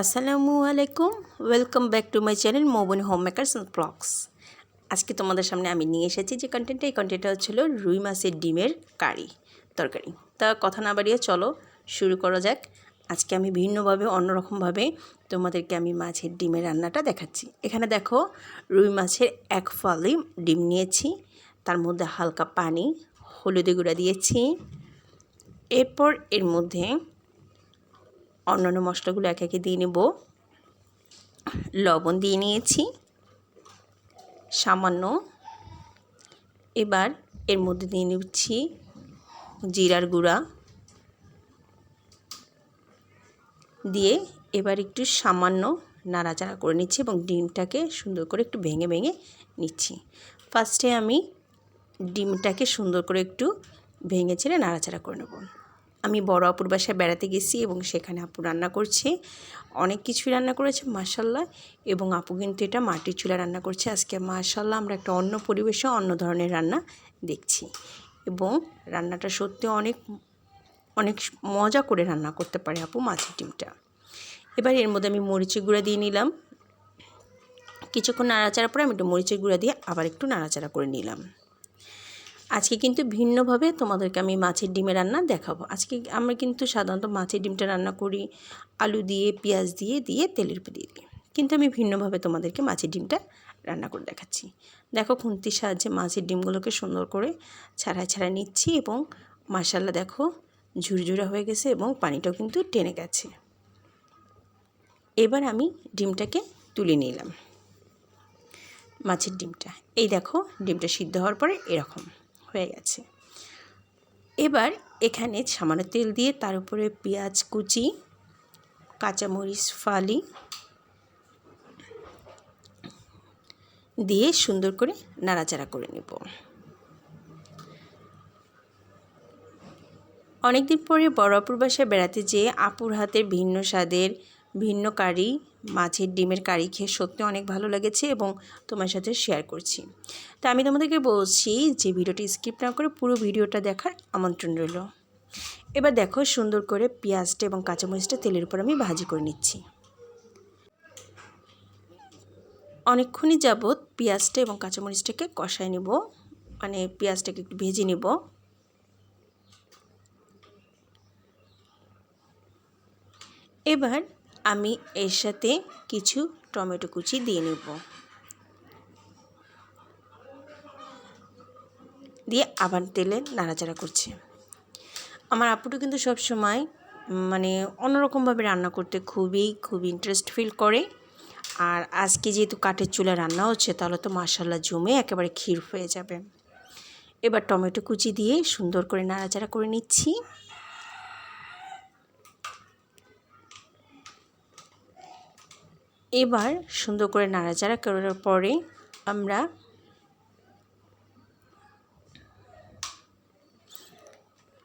আসসালামু আলাইকুম। Welcome back to my channel মোবন home makers and blogs আজকে তোমাদের সামনে আমি নিয়ে এসেছি যে কন্টেন্টটা এই কন্টেন্টটা হচ্ছিল রুই মাছের ডিমের কারি, তরকারি। তা কথা না বাড়িয়ে চলো শুরু করা যাক। আজকে আমি ভিন্নভাবে অন্যরকমভাবে তোমাদেরকে আমি মাছের ডিমের রান্নাটা দেখাচ্ছি। এখানে দেখো রুই মাছের এক ফালি ডিম নিয়েছি, তার মধ্যে হালকা পানি হলুদে গুঁড়া দিয়েছি। এরপর এর মধ্যে অন্যান্য মশলাগুলো একে একে দিয়ে নেব। লবণ দিয়ে নিয়েছি। সামান্য। এবার এর মধ্যে দিয়ে নিচ্ছি জিরার গুঁড়া। দিয়ে এবার একটু সামান্য নাড়াচাড়া করে নিচ্ছি এবং ডিমটাকে সুন্দর করে একটু ভেঙে ভেঙে নিচ্ছি। ফার্স্টে আমি ডিমটাকে সুন্দর করে একটু ভেঙে ছেড়ে নাড়াচাড়া করে নেব। আমি বড় আপুর বাসায় বেড়াতে গেছি এবং সেখানে আপু রান্না করছে। অনেক কিছুই রান্না করেছে মাসাল্লাহ এবং আপু কিন্তু এটা মাটির চুলা রান্না করছে। আজকে মাসাল্লাহ আমরা একটা অন্য পরিবেশে অন্য ধরনের রান্না দেখছি। এবং রান্নাটা সত্যি অনেক অনেক মজা করে রান্না করতে পারে আপু মাছের ডিমটা। এবার এর মধ্যে আমি মরিচের গুঁড়া দিয়ে নিলাম। কিছুক্ষণ নাড়াচাড়া পরে আমি একটু মরিচের গুঁড়া দিয়ে আবার একটু নাড়াচাড়া করে নিলাম। আজকে কিন্তু ভিন্নভাবে তোমাদেরকে আমি মাছের ডিমের রান্না দেখাবো। আজকে আমরা কিন্তু সাধারণত মাছের ডিমটা রান্না করি আলু দিয়ে, পেঁয়াজ দিয়ে দিয়ে তেলের উপর দিয়ে দিই কিন্তু আমি ভিন্নভাবে তোমাদেরকে মাছের ডিমটা রান্না করে দেখাচ্ছি। দেখো খুন্তির সাহায্যে মাছের ডিমগুলোকে সুন্দর করে ছাড়াই ছাড়াই নিচ্ছি এবং মাসাল্লা দেখো ঝুরঝুরা হয়ে গেছে এবং পানিটাও কিন্তু টেনে গেছে। এবার আমি ডিমটাকে তুলে নিলাম। মাছের ডিমটা। এই দেখো ডিমটা সিদ্ধ হওয়ার পরে এরকম। হয়ে গেছে। এবার এখানে সামান্য তেল দিয়ে তার উপরে পেঁয়াজ কুচি, কাঁচামরিচ, ফালি দিয়ে সুন্দর করে নাড়াচাড়া করে নেব। অনেকদিন পরে বড় আপুর বাসায় বেড়াতে যেয়ে আপুর হাতের ভিন্ন স্বাদের ভিন্ন কারি, মাছের ডিমের কারি খেয়ে সত্যি অনেক ভালো লেগেছে এবং তোমার সাথে শেয়ার করছি। তা আমি তোমাদেরকে বলছি যে ভিডিওটি স্কিপ না করে পুরো ভিডিওটা দেখার আমন্ত্রণ রইল। এবার দেখো সুন্দর করে পেঁয়াজটা এবং কাঁচামরিচটা তেলের উপর আমি ভাজি করে নিচ্ছি। অনেকক্ষণই যাবৎ পেঁয়াজটা এবং কাঁচামরিচটাকে কষায় নেব মানে পেঁয়াজটাকে একটু ভেজে নেব। এবার আমি এর সাথে কিছু টমেটো কুচি দিয়ে নেব। দিয়ে আবার তেলে নাড়াচাড়া করছে। আমার আপুটা কিন্তু সব সময় মানে অন্যরকমভাবে রান্না করতে খুবই, খুব ইন্টারেস্ট ফিল করে। আর আজকে যেহেতু কাঠের চুলা রান্না হচ্ছে, তাহলে তো মাসাল্লা জমে একেবারে ক্ষীর হয়ে যাবে। এবার টমেটো কুচি দিয়ে সুন্দর করে নাড়াচাড়া করে নিচ্ছি। এবার সুন্দর করে নাড়াচাড়া করার পরে আমরা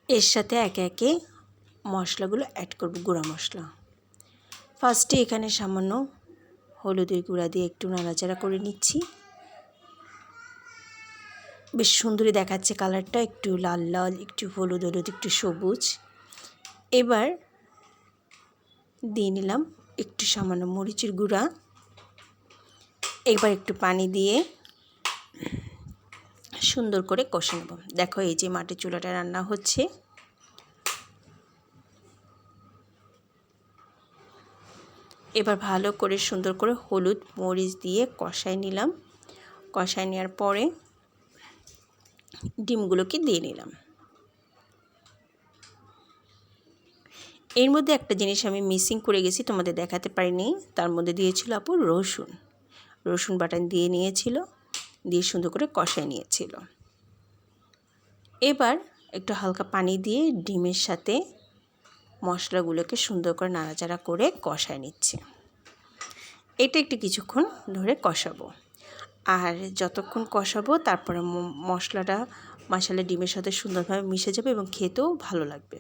এর সাথে একে একে মশলাগুলো অ্যাড করব, গুঁড়া মশলা। ফার্স্টে এখানে সামান্য হলুদের গুঁড়া দিয়ে একটু নাড়াচাড়া করে নিচ্ছি। বেশ সুন্দরই দেখাচ্ছে কালারটা, একটু লাল লাল, একটু হলুদ হলুদ, একটু সবুজ। এবার দিয়ে নিলাম একটু সামান্য মরিচের গুঁড়া, এবার একটু পানি দিয়ে সুন্দর করে কষে নেব। দেখো এই যে মাটির চুলাটা রান্না হচ্ছে। এবার ভালো করে সুন্দর করে হলুদ মরিচ দিয়ে কষাই নিলাম। কষাই নেওয়ার পরে ডিমগুলোকে দিয়ে নিলাম। এর মধ্যে একটা জিনিস আমি মিসিং করে গেছি, তোমাদের দেখাতে পারিনি। তার মধ্যে দিয়েছিল আপু রসুন। রসুন বাটান দিয়ে নিয়েছিল, দিয়ে সুন্দর করে কষায় নিয়েছিল। এবার একটু হালকা পানি দিয়ে ডিমের সাথে মশলাগুলোকে সুন্দর করে নাড়াচাড়া করে কষায় নিচ্ছে। এটা একটু কিছুক্ষণ ধরে কষাবো। আর যতক্ষণ কষাবো, তারপরে মশলাটা মশালা ডিমের সাথে সুন্দরভাবে মিশে যাবে এবং খেতেও ভালো লাগবে।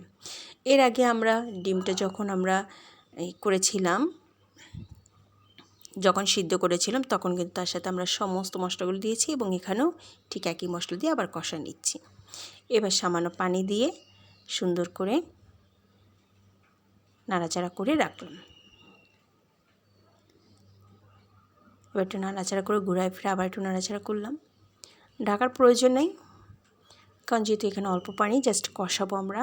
এর আগে আমরা ডিমটা যখন আমরা করেছিলাম, যখন সিদ্ধ করেছিলাম, তখন কিন্তু তার সাথে আমরা সমস্ত মশলাগুলো দিয়েছি এবং এখানেও ঠিক একই মশলা দিয়ে আবার কষা নিচ্ছি। এবার সামান্য পানি দিয়ে সুন্দর করে নাড়াচাড়া করে রাখলাম। এবার একটু নাড়াচাড়া করে ঘুরায় ফিরে আবার একটু নাড়াচাড়া করলাম। ঢাকার প্রয়োজন নেই। কারণ যেহেতু এখানে অল্প পানি জাস্ট কষাবো আমরা।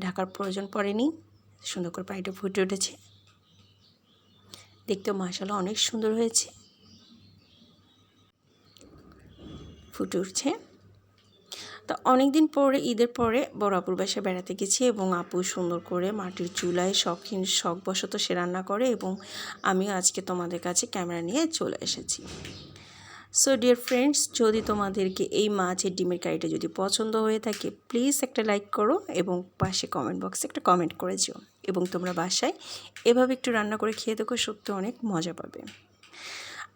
ঢাকার প্রয়োজন পড়েনি, সুন্দর করে পানিটা ফুটে উঠেছে। দেখতেও মশালা অনেক সুন্দর হয়েছে। ফুটে উঠছে। তো অনেক দিন পরে, ঈদের পরে বড় আপুর বাসায় বেড়াতে গেছি এবং আপু সুন্দর করে মাটির চুলায় শখিন শখবশত সে রান্না করে এবং আমিও আজকে তোমাদের কাছে ক্যামেরা নিয়ে চলে এসেছি। সো ডিয়ার ফ্রেন্ডস যদি তোমাদেরকে এই মাছের ডিমের কারিটা যদি পছন্দ হয়ে থাকে প্লিজ একটা লাইক করো এবং পাশে কমেন্ট বক্সে একটা কমেন্ট করে যেও এবং তোমরা বাসায় এভাবে একটু রান্না করে খেয়ে দেখো, সত্যি অনেক মজা পাবে।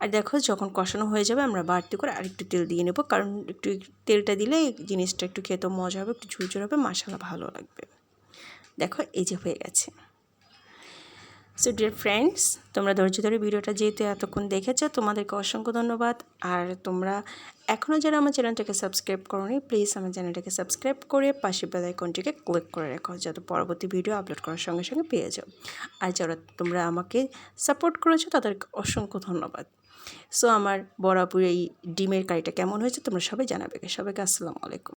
আর দেখো, যখন কষানো হয়ে যাবে, আমরা বাড়তি করে আরেকটু তেল দিয়ে নেব, কারণ একটু তেলটা দিলে জিনিসটা একটু খেতে মজা হবে, একটু ঝুরঝুর হবে মশালা ভালো লাগবে। দেখো, এই যে হয়ে গেছে। সো ডিয়ার ফ্রেন্ডস তোমরা ধৈর্য ধরে ভিডিওটা যেহেতু এতক্ষণ দেখেছ, তোমাদেরকে অসংখ্য ধন্যবাদ। আর তোমরা এখনও যারা আমার চ্যানেলটাকে সাবস্ক্রাইব করোনি প্লিজ আমার চ্যানেলটাকে সাবস্ক্রাইব করে পাশে বেল আইকনটিকে ক্লিক করে রাখো, যাতে পরবর্তী ভিডিও আপলোড করার সঙ্গে সঙ্গে পেয়ে যাও। আর যারা তোমরা আমাকে সাপোর্ট করেছ, তাদেরকে অসংখ্য ধন্যবাদ। সো আমার বরাবর এই ডিমের কারিটা কেমন হয়েছে, তোমরা সবাই জানাবে। সবাইকে আসসালামু আলাইকুম।